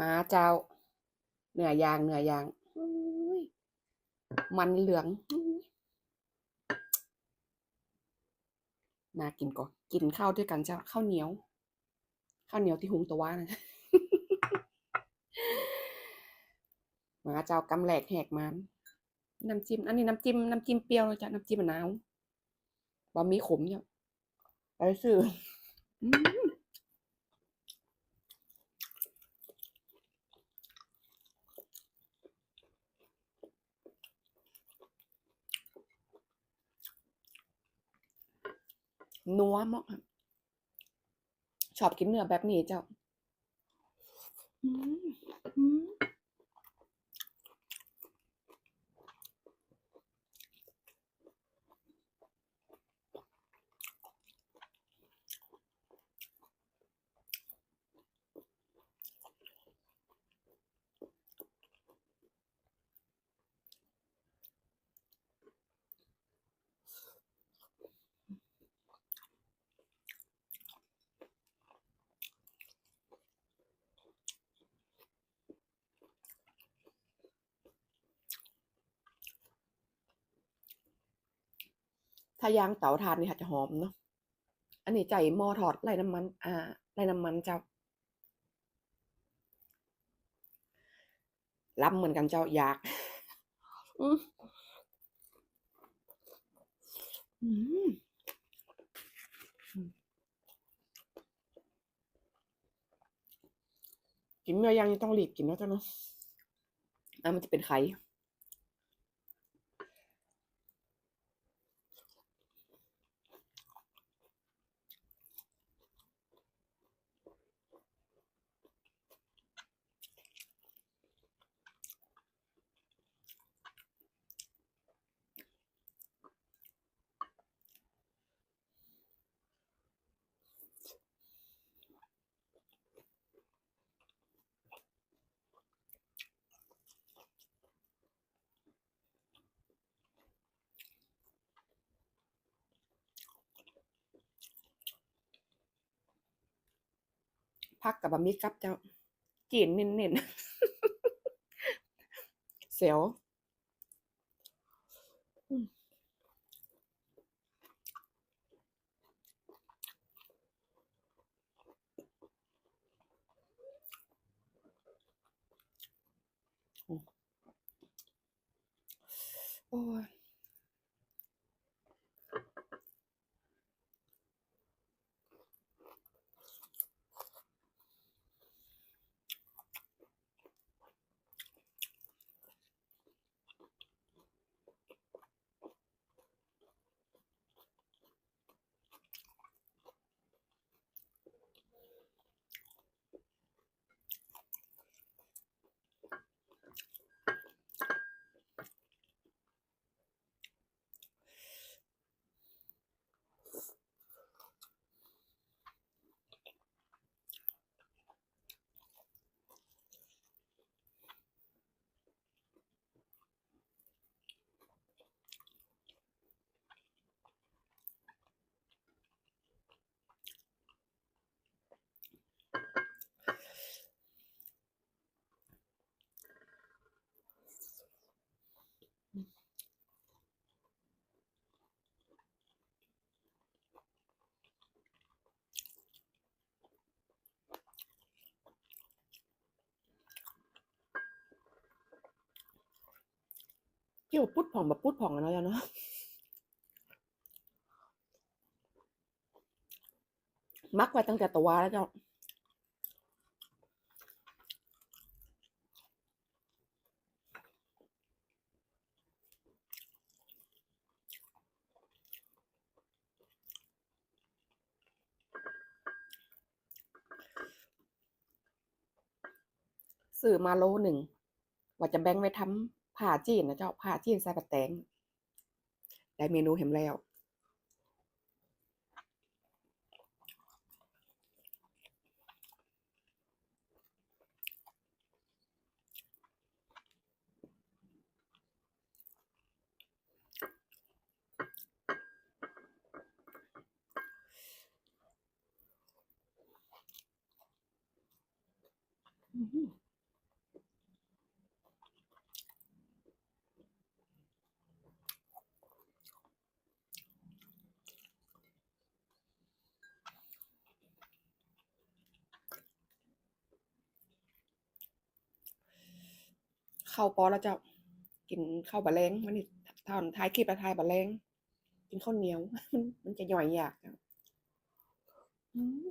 มาเจ้า เนื้อยางเนื้อยางมันเหลืองอุ้ยน่ากินก่อนกินข้าวด้วยกันเจ้าข้าวเหนียว ข้าวเหนียวที่หุงตัวว่านะมาเจ้ากำแหลกแหกมันน้ำจิ้มอันนี้น้ำจิ้มน้ำจิ้มเปรี้ยวนะจ๊ะน้ำจิ้มมะนาวบะหมี่ขมเนี่ยไปซื้อ นัวมากชอบกินเนื้อแบบนี้เจ้า อืมอืม ถ้าย่างเตาถ่านนี่ค่ะจะหอมเนาะอันนี้ใจหม้อทอดไร้น้ำมัน อ่าไร้น้ำมันเจ้าล้ำเหมือนกันเจ้าอยากอืมกินเนื้อย่างนี่ต้องรีบกินนะเจ้าเนาะอะมันจะเป็นไข่ พักกับบะมี่กับเจ้าจีนเน้นๆเสียวโอ้ย เกี่ยวพุดผ่องแบบพุดผ่องกันเนาะเจ้าเนาะมักไว้ตั้งแต่ตัวแล้วเจ้าซื้อมาโลหนึ่ง ว่าจะแบ่งไว้ทำ ผ่าจีนนะเจ้าผ่าจีนใส่ปะแตงได้เมนูเห็นแล้วอือ เข้าวปอแล้วเจ้า กินข้าวบะแรงมันนี่ทอนท้ายคลิปละทายบะแรงกินข้าวเหนียว มันจะย่อยยากอืม